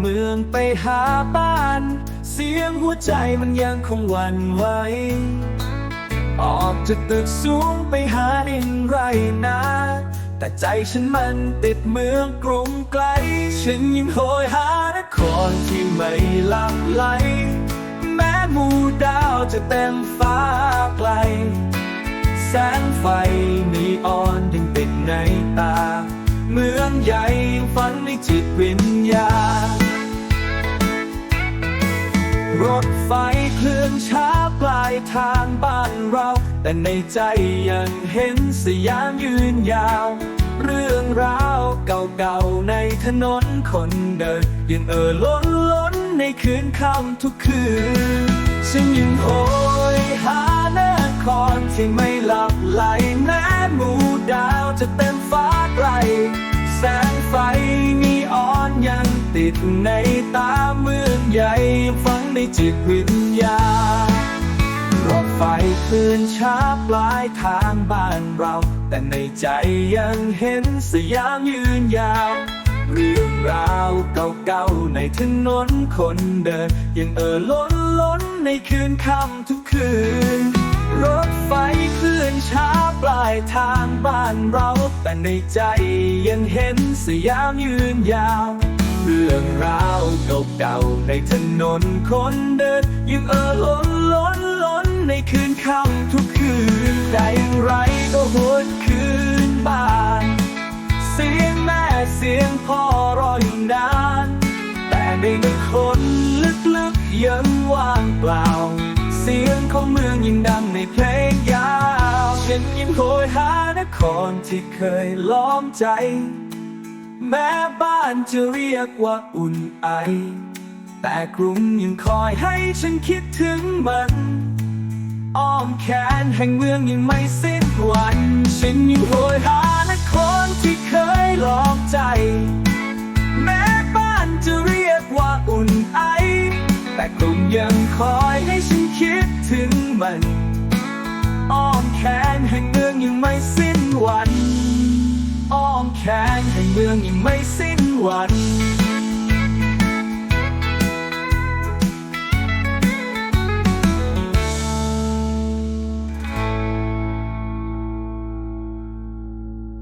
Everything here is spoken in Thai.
เมืองไปหาบ้าน เสียงหัวใจมันยังคงหวั่นไหวออกจากตึกสูงไปหาดินไรนา แต่ใจฉันมันติดเมืองกรุงไกล ฉันยังโหยหานครที่ไม่หลับไหล แม้หมู่ดาวจะเต็มฟ้าไกล แสงไฟนีออนยังติดในตา เมืองใหญ่ฝันในจิตวิญญาณ รถไฟเคลื่อนช้าปลายทางบ้านเรา แต่ในใจยังเห็นสยามยืนยาว เรื่องราวเก่าๆในถนนคนเดิน ยังเอ่อล้นล้นในคืนค่ำทุกคืนฉันยังโหยหานครที่ไม่หลับไหลแม้หมู่ดาวจะเต็มฟ้าไกล แสงไฟนีออนยังติดในตาเมื่อ ใหญ่ฝังในจิตวิญญาณรถไฟเคลื่อนช้าปลายทางบ้านเรา แต่ในใจยังเห็นสยามยืนยาว เรื่องราวเก่าๆในถนนคนเดิน ยังเอ่อล้นล้นในคืนค่ำทุกคืน รถไฟเคลื่อนช้าปลายทางบ้านเรา แต่ในใจยังเห็นสยามยืนยาว เรื่องราวเก่าๆในถนนคนเดินยังเออล้นล้นล้นในคืนค่ำทุกคืนแต่อย่างไรก็หวนคืนบ้าน เสียงแม่เสียงพ่อรออยู่นาน แต่ในในคนลึกๆยังว่างเปล่า เสียงของเมืองยังดังในเพลงยาวฉันยังโหยหานครที่เคยล้อมใจ แม้บ้านจะเรียกว่าอุ่นไอ แต่กรุงยังคอยให้ฉันคิดถึงมัน อ้อมแขนแห่งเมืองยังไม่สิ้นวัน ฉันยังโหยหานครที่เคยหลอกใจ แม้บ้านจะเรียกว่าอุ่นไอ แต่กรุงยังคอยให้ฉันคิดถึงมัน อ้อมแขนแห่งเมืองยังไม่สิ้นวัน แข็งแห่งเมืองยังไม่สิ้นวัน